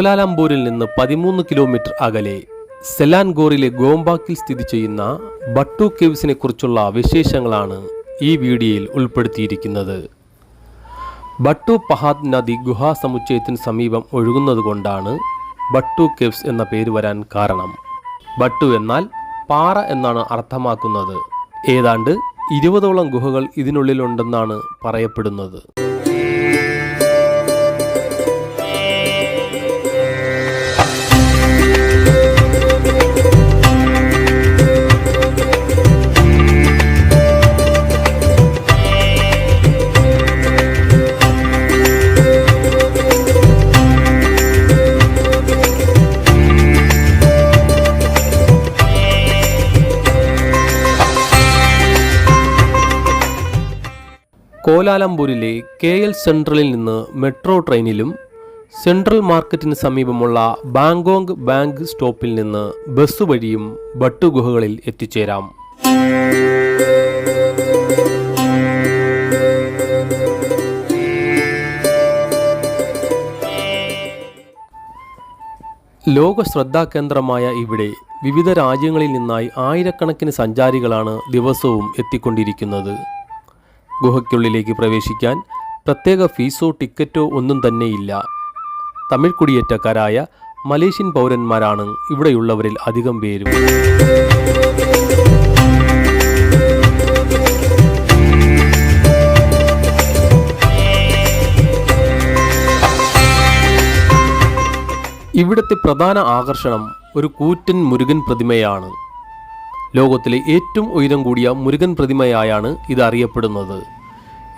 കോലാലംപൂരിൽ നിന്ന് പതിമൂന്ന് കിലോമീറ്റർ അകലെ സെലാൻഗോറിലെ ഗോംബാക്കിൽ സ്ഥിതി ചെയ്യുന്ന ബട്ടു കേവ്സിനെ കുറിച്ചുള്ള വിശേഷങ്ങളാണ് ഈ വീഡിയോയിൽ ഉൾപ്പെടുത്തിയിരിക്കുന്നത്. ബട്ടു പഹാദ് നദി ഗുഹാ സമുച്ചയത്തിന് സമീപം ഒഴുകുന്നതുകൊണ്ടാണ് ബട്ടു കേവ്സ് എന്ന പേര് വരാൻ കാരണം. ബട്ടു എന്നാൽ പാറ എന്നാണ് അർത്ഥമാക്കുന്നത്. ഏതാണ്ട് ഇരുപതോളം ഗുഹകൾ ഇതിനുള്ളിലുണ്ടെന്നാണ് പറയപ്പെടുന്നത്. കോലാലംപൂരിലെ കെ എൽ സെൻട്രലിൽ നിന്ന് മെട്രോ ട്രെയിനിലും സെൻട്രൽ മാർക്കറ്റിന് സമീപമുള്ള ബാങ്കോങ് ബാങ്ക് സ്റ്റോപ്പിൽ നിന്ന് ബസ് വഴിയും ബട്ടുഗുഹകളിൽ എത്തിച്ചേരാം. ലോക ശ്രദ്ധാകേന്ദ്രമായ ഇവിടെ വിവിധ രാജ്യങ്ങളിൽ നിന്നായി ആയിരക്കണക്കിന് സഞ്ചാരികളാണ് ദിവസവും എത്തിക്കൊണ്ടിരിക്കുന്നത്. ഗുഹയ്ക്കുള്ളിലേക്ക് പ്രവേശിക്കാൻ പ്രത്യേക ഫീസോ ടിക്കറ്റോ ഒന്നും തന്നെയില്ല. തമിഴ് കുടിയേറ്റക്കാരായ മലേഷ്യൻ പൗരന്മാരാണ് ഇവിടെയുള്ളവരിൽ അധികം പേരും. ഇവിടുത്തെ പ്രധാന ആകർഷണം ഒരു കൂറ്റൻ മുരുകൻ പ്രതിമയാണ്. ലോകത്തിലെ ഏറ്റവും ഉയരം കൂടിയ മുരുകൻ പ്രതിമയായാണ് ഇത് അറിയപ്പെടുന്നത്.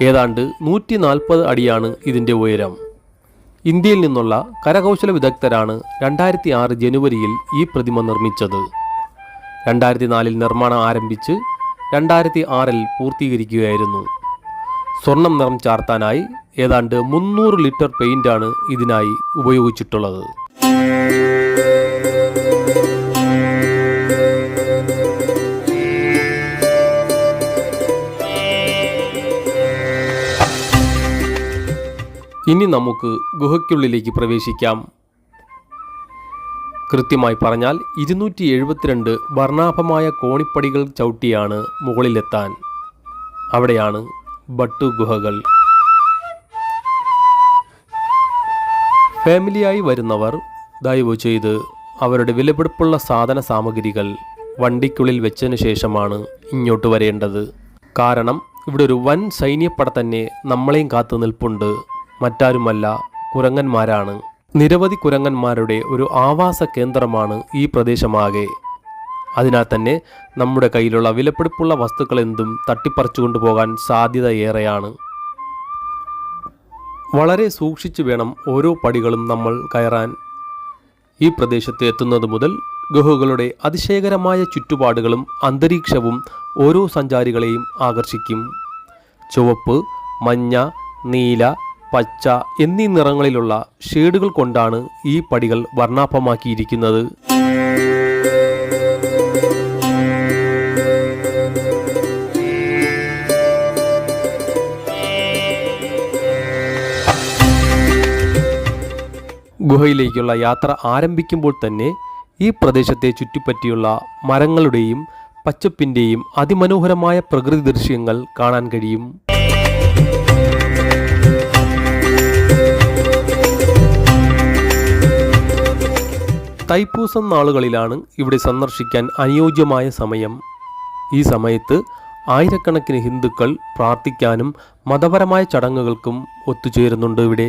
ഏതാണ്ട് നൂറ്റി നാൽപ്പത് അടിയാണ് ഇതിന്റെ ഉയരം. ഇന്ത്യയിൽ നിന്നുള്ള കരകൗശല വിദഗ്ധരാണ് രണ്ടായിരത്തി ആറ് ജനുവരിയിൽ ഈ പ്രതിമ നിർമ്മിച്ചത്. രണ്ടായിരത്തി നാലിൽ നിർമ്മാണം ആരംഭിച്ച് രണ്ടായിരത്തി ആറിൽ പൂർത്തീകരിക്കുകയായിരുന്നു. സ്വർണം നിറം ചാർത്താനായി ഏതാണ്ട് മുന്നൂറ് ലിറ്റർ പെയിന്റാണ് ഇതിനായി ഉപയോഗിച്ചിട്ടുള്ളത്. ഇനി നമുക്ക് ഗുഹയ്ക്കുള്ളിലേക്ക് പ്രവേശിക്കാം. കൃത്യമായി പറഞ്ഞാൽ ഇരുന്നൂറ്റി എഴുപത്തിരണ്ട് വർണാഭമായ കോണിപ്പടികൾ ചവിട്ടിയാണ് മുകളിലെത്താൻ. അവിടെയാണ് ബട്ടു ഗുഹകൾ ഫാമിലിയായി വരുന്നവർ ദയവ് ചെയ്ത് അവരുടെ വിലപിടിപ്പുള്ള സാധന സാമഗ്രികൾ വണ്ടിക്കുള്ളിൽ വെച്ചതിന് ശേഷമാണ് ഇങ്ങോട്ട് വരേണ്ടത്. കാരണം ഇവിടെ ഒരു വൻ സൈന്യപ്പട തന്നെ നമ്മളെയും കാത്തു നിൽപ്പുണ്ട്. മറ്റാരുമല്ല കുരങ്ങന്മാരാണ്. നിരവധി കുരങ്ങന്മാരുടെ ഒരു ആവാസ കേന്ദ്രമാണ് ഈ പ്രദേശമാകെ. അതിനാൽ തന്നെ നമ്മുടെ കയ്യിലുള്ള വിലപിടിപ്പുള്ള വസ്തുക്കൾ എന്തും തട്ടിപ്പറിച്ചു കൊണ്ടുപോകാൻ സാധ്യത ഏറെയാണ് വളരെ സൂക്ഷിച്ചു വേണം ഓരോ പടികളും നമ്മൾ കയറാൻ. ഈ പ്രദേശത്ത് എത്തുന്നത് മുതൽ ഗുഹകളുടെ അതിശയകരമായ ചുറ്റുപാടുകളും അന്തരീക്ഷവും ഓരോ സഞ്ചാരികളെയും ആകർഷിക്കും. ചുവപ്പ് മഞ്ഞ നീല പച്ച എന്നീ നിറങ്ങളിലുള്ള ഷേഡുകൾ കൊണ്ടാണ് ഈ പടികൾ വർണാഭമാക്കിയിരിക്കുന്നത്. ഗുഹയിലേക്കുള്ള യാത്ര ആരംഭിക്കുമ്പോൾ തന്നെ ഈ പ്രദേശത്തെ ചുറ്റിപ്പറ്റിയുള്ള മരങ്ങളുടെയും പച്ചപ്പിന്റെയും അതിമനോഹരമായ പ്രകൃതി ദൃശ്യങ്ങൾ കാണാൻ കഴിയും. തൈപ്പൂസം നാളുകളിലാണ് ഇവിടെ സന്ദർശിക്കാൻ അനുയോജ്യമായ സമയം. ഈ സമയത്ത് ആയിരക്കണക്കിന് ഹിന്ദുക്കൾ പ്രാർത്ഥിക്കാനും മതപരമായ ചടങ്ങുകൾക്കും ഒത്തുചേരുന്നുണ്ട് ഇവിടെ.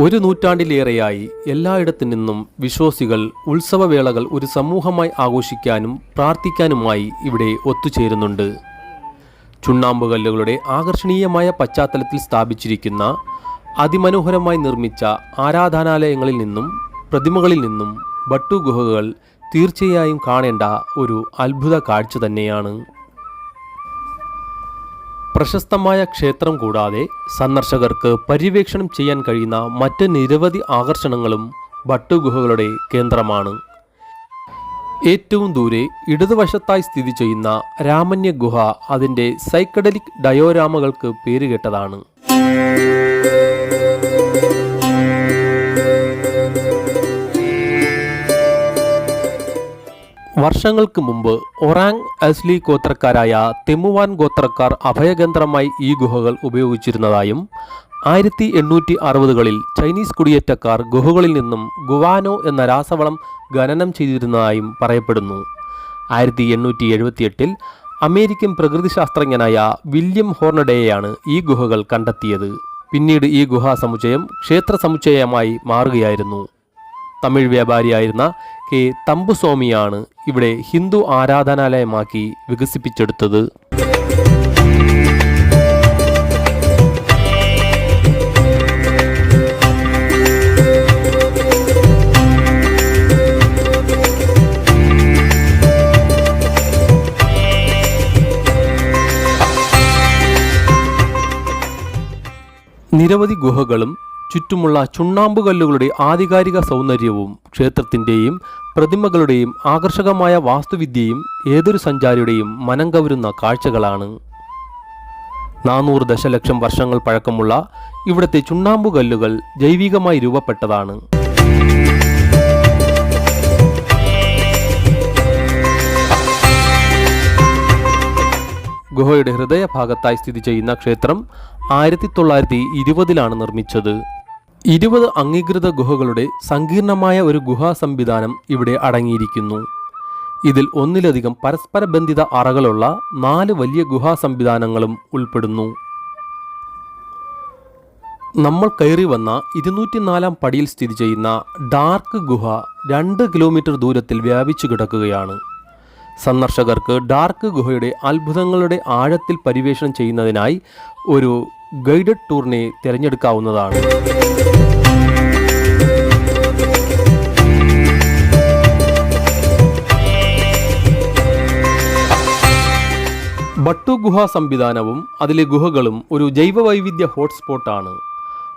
ഒരു നൂറ്റാണ്ടിലേറെയായി എല്ലായിടത്തു നിന്നും വിശ്വാസികൾ ഉത്സവവേളകൾ ഒരു സമൂഹമായി ആഘോഷിക്കാനും പ്രാർത്ഥിക്കാനുമായി ഇവിടെ ഒത്തുചേരുന്നുണ്ട്. ചുണ്ണാമ്പുകല്ലുകളുടെ ആകർഷണീയമായ പശ്ചാത്തലത്തിൽ സ്ഥാപിച്ചിരിക്കുന്ന അതിമനോഹരമായി നിർമ്മിച്ച ആരാധനാലയങ്ങളിൽ നിന്നും പ്രതിമകളിൽ നിന്നും ബട്ടു ഗുഹകൾ തീർച്ചയായും കാണേണ്ട ഒരു അത്ഭുത കാഴ്ച തന്നെയാണ്. പ്രശസ്തമായ ക്ഷേത്രം കൂടാതെ സന്ദർശകർക്ക് പര്യവേക്ഷണം ചെയ്യാൻ കഴിയുന്ന മറ്റ് നിരവധി ആകർഷണങ്ങളും ബട്ടുഗുഹകളുടെ കേന്ദ്രമാണ്. ഏറ്റവും ദൂരെ ഇടതുവശത്തായി സ്ഥിതി ചെയ്യുന്ന രാമന്യ ഗുഹ അതിന്റെ സൈക്കഡലിക് ഡയോരാമകൾക്ക് പേരുകേട്ടതാണ് വർഷങ്ങൾക്ക് മുമ്പ് ഒറാങ് അസ്ലി ഗോത്രക്കാരായ തെമുവാൻ ഗോത്രക്കാർ അഭയകേന്ദ്രമായി ഈ ഗുഹകൾ ഉപയോഗിച്ചിരുന്നതായും ആയിരത്തി എണ്ണൂറ്റി അറുപതുകളിൽ ചൈനീസ് കുടിയേറ്റക്കാർ ഗുഹകളിൽ നിന്നും ഗുവാനോ എന്ന രാസവളം ഖനനം ചെയ്തിരുന്നതായും പറയപ്പെടുന്നു. ആയിരത്തി എണ്ണൂറ്റി എഴുപത്തിയെട്ടിൽ അമേരിക്കൻ പ്രകൃതിശാസ്ത്രജ്ഞനായ വില്യം ഹോർണഡേയാണ് ഈ ഗുഹകൾ കണ്ടെത്തിയത്. പിന്നീട് ഈ ഗുഹാ സമുച്ചയം ക്ഷേത്ര സമുച്ചയമായി മാറുകയായിരുന്നു. തമിഴ് വ്യാപാരിയായിരുന്ന കെ തമ്പുസ്വാമിയാണ് ഇവിടെ ഹിന്ദു ആരാധനാലയമാക്കി വികസിപ്പിച്ചെടുത്തത്. നിരവധി ഗുഹകളും ചുറ്റുമുള്ള ചുണ്ണാമ്പുകല്ലുകളുടെ ആധികാരിക സൗന്ദര്യവും ക്ഷേത്രത്തിന്റെയും പ്രതിമകളുടെയും ആകർഷകമായ വാസ്തുവിദ്യയും ഏതൊരു സഞ്ചാരിയുടെയും മനം കവരുന്ന കാഴ്ചകളാണ്. നാനൂറ് ദശലക്ഷം വർഷങ്ങൾ പഴക്കമുള്ള ഇവിടുത്തെ ചുണ്ണാമ്പുകല്ലുകൾ ജൈവികമായി രൂപപ്പെട്ടതാണ്. ഗുഹയുടെ ഹൃദയഭാഗത്തായി സ്ഥിതി ചെയ്യുന്ന ക്ഷേത്രം ആയിരത്തി തൊള്ളായിരത്തി ഇരുപതിലാണ് നിർമ്മിച്ചത്. ഇരുപത് അംഗീകൃത ഗുഹകളുടെ സങ്കീർണമായ ഒരു ഗുഹാ സംവിധാനം ഇവിടെ അടങ്ങിയിരിക്കുന്നു. ഇതിൽ ഒന്നിലധികം പരസ്പര ബന്ധിത അറകളുള്ള നാല് വലിയ ഗുഹാ സംവിധാനങ്ങളും ഉൾപ്പെടുന്നു. നമ്മൾ കയറി വന്ന ഇരുന്നൂറ്റിനാലാം പടിയിൽ സ്ഥിതി ചെയ്യുന്ന ഡാർക്ക് ഗുഹ രണ്ട് കിലോമീറ്റർ ദൂരത്തിൽ വ്യാപിച്ചു കിടക്കുകയാണ്. സന്ദർശകർക്ക് ഡാർക്ക് ഗുഹയുടെ അത്ഭുതങ്ങളുടെ ആഴത്തിൽ പരിവേഷണം ചെയ്യുന്നതിനായി ഒരു ഗൈഡഡ് ടൂറിനെ തിരഞ്ഞെടുക്കാവുന്നതാണ്. ബട്ടു ഗുഹ സംവിധാനവും അതിലെ ഗുഹകളും ഒരു ജൈവവൈവിധ്യ ഹോട്ട്സ്പോട്ടാണ്.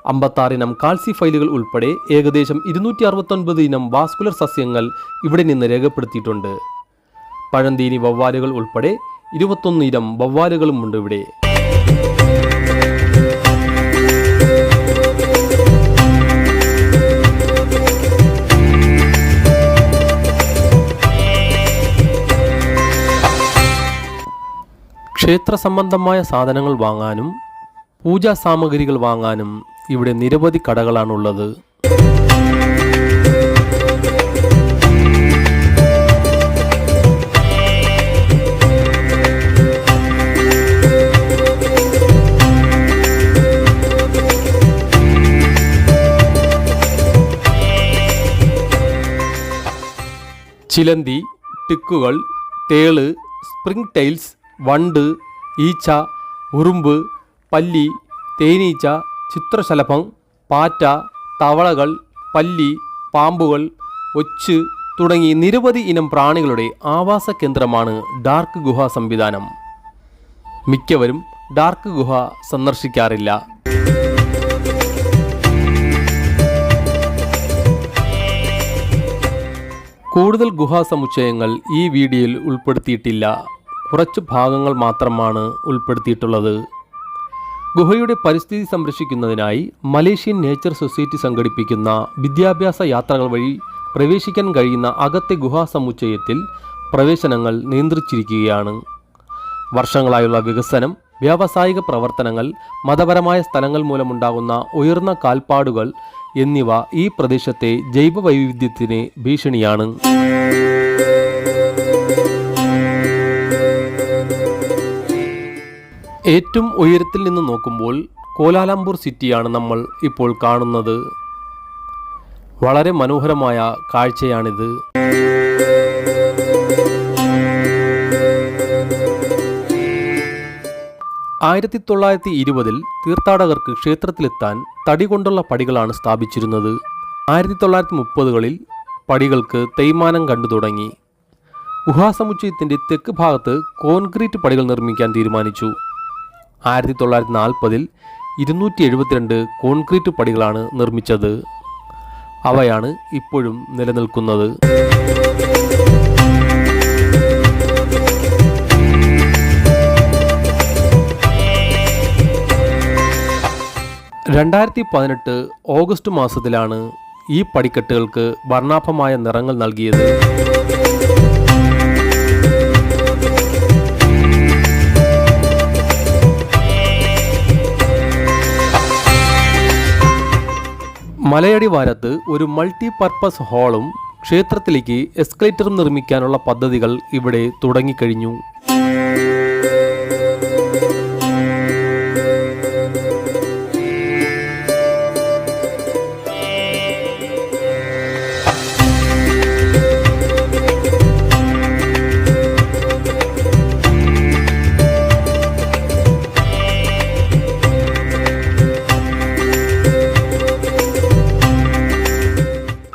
അമ്പത്താറിനം കാൽസി ഫയലുകൾ ഉൾപ്പെടെ ഏകദേശം ഇരുന്നൂറ്റി അറുപത്തൊൻപത് ഇനം വാസ്കുലർ സസ്യങ്ങൾ ഇവിടെ നിന്ന് രേഖപ്പെടുത്തിയിട്ടുണ്ട്. പഴന്തീനി വവ്വാലുകൾ ഉൾപ്പെടെ ഇരുപത്തൊന്ന് ഇനം വവ്വാലുകളുമുണ്ട് ഇവിടെ. ക്ഷേത്ര സംബന്ധമായ സാധനങ്ങൾ വാങ്ങാനും പൂജാ സാമഗ്രികൾ വാങ്ങാനും ഇവിടെ നിരവധി കടകളാണുള്ളത്. ചിലന്തി ടിക്കുകൾ തേൾ സ്പ്രിംഗ് ടൈൽസ് വണ്ട് ഈച്ച ഉറുമ്പ് പല്ലി തേനീച്ച ചിത്രശലഭം പാറ്റ തവളകൾ പല്ലി പാമ്പുകൾ ഒച്ച് തുടങ്ങി നിരവധി ഇനം പ്രാണികളുടെ ആവാസ കേന്ദ്രമാണ് ഡാർക്ക് ഗുഹ സംവിധാനം. മിക്കവരും ഡാർക്ക് ഗുഹ സന്ദർശിക്കാറില്ല. കൂടുതൽ ഗുഹാസമുച്ചയങ്ങൾ ഈ വീഡിയോയിൽ ഉൾപ്പെടുത്തിയിട്ടില്ല. കുറച്ച് ഭാഗങ്ങൾ മാത്രമാണ് ഉൾപ്പെടുത്തിയിട്ടുള്ളത്. ഗുഹയുടെ പരിസ്ഥിതി സംരക്ഷിക്കുന്നതിനായി മലേഷ്യൻ നേച്ചർ സൊസൈറ്റി സംഘടിപ്പിക്കുന്ന വിദ്യാഭ്യാസ യാത്രകൾ വഴി പ്രവേശിക്കാൻ കഴിയുന്ന അകത്തെ ഗുഹാസമുച്ചയത്തിൽ പ്രവേശനങ്ങൾ നിയന്ത്രിച്ചിരിക്കുകയാണ്. വർഷങ്ങളായുള്ള വികസനം വ്യാവസായിക പ്രവർത്തനങ്ങൾ മതപരമായ സ്ഥലങ്ങൾ മൂലമുണ്ടാകുന്ന ഉയർന്ന കാൽപ്പാടുകൾ എന്നിവ ഈ പ്രദേശത്തെ ജൈവ വൈവിധ്യത്തിന് ഭീഷണിയാണ്. ഏറ്റവും ഉയരത്തിൽ നിന്ന് നോക്കുമ്പോൾ കോലാലംപൂർ സിറ്റിയാണ് നമ്മൾ ഇപ്പോൾ കാണുന്നത്. വളരെ മനോഹരമായ കാഴ്ചയാണിത്. ആയിരത്തി തൊള്ളായിരത്തി ഇരുപതിൽ തീർത്ഥാടകർക്ക് ക്ഷേത്രത്തിലെത്താൻ തടി കൊണ്ടുള്ള പടികളാണ് സ്ഥാപിച്ചിരുന്നത്. ആയിരത്തി തൊള്ളായിരത്തി മുപ്പതുകളിൽ പടികൾക്ക് തേയ്മാനം കണ്ടു തുടങ്ങി. ഗുഹാസമുച്ചയത്തിന്റെ തെക്ക് ഭാഗത്ത് കോൺക്രീറ്റ് പടികൾ നിർമ്മിക്കാൻ തീരുമാനിച്ചു. ആയിരത്തി തൊള്ളായിരത്തി നാൽപ്പതിൽ ഇരുന്നൂറ്റി എഴുപത്തിരണ്ട് കോൺക്രീറ്റ് പടികളാണ് നിർമ്മിച്ചത്. അവയാണ് ഇപ്പോഴും നിലനിൽക്കുന്നത്. രണ്ടായിരത്തി പതിനെട്ട് ഓഗസ്റ്റ് മാസത്തിലാണ് ഈ പടിക്കെട്ടുകൾക്ക് വർണാഭമായ നിറങ്ങൾ നൽകിയത്. മലയടി വാരത്ത് ഒരു മൾട്ടി പർപ്പസ് ഹാളും ക്ഷേത്രത്തിലേക്ക് എസ്കലേറ്ററും നിർമ്മിക്കാനുള്ള പദ്ധതികൾ ഇവിടെ തുടങ്ങിക്കഴിഞ്ഞു.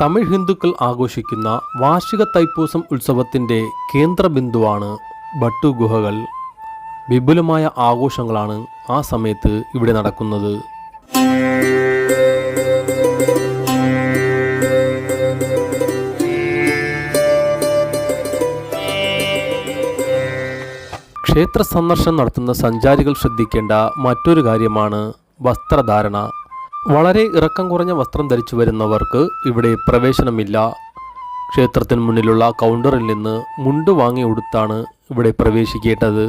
തമിഴ് ഹിന്ദുക്കൾ ആഘോഷിക്കുന്ന വാർഷിക തൈപ്പൂസം ഉത്സവത്തിന്റെ കേന്ദ്രബിന്ദുവാണ് ഭട്ടു ഗുഹകൾ വിപുലമായ ആഘോഷങ്ങളാണ് ആ സമയത്ത് ഇവിടെ നടക്കുന്നത്. ക്ഷേത്ര സന്ദർശനം നടത്തുന്ന സഞ്ചാരികൾ ശ്രദ്ധിക്കേണ്ട മറ്റൊരു കാര്യമാണ് വസ്ത്രധാരണ. വളരെ ഇറക്കം കുറഞ്ഞ വസ്ത്രം ധരിച്ചു വരുന്നവർക്ക് ഇവിടെ പ്രവേശനമില്ല. ക്ഷേത്രത്തിന് മുന്നിലുള്ള കൗണ്ടറിൽ നിന്ന് മുണ്ട് വാങ്ങി ഉടുത്താണ് ഇവിടെ പ്രവേശിക്കേണ്ടത്.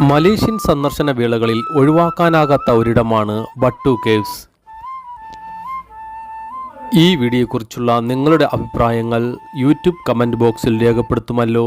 മലേഷ്യൻ സന്ദർശന വേളകളിൽ ഒഴിവാക്കാനാകാത്ത ഒരിടമാണ് ബട്ടു കേവ്സ്. ഈ വീഡിയോയെക്കുറിച്ചുള്ള നിങ്ങളുടെ അഭിപ്രായങ്ങൾ യൂട്യൂബ് കമന്റ് ബോക്സിൽ രേഖപ്പെടുത്തുമല്ലോ.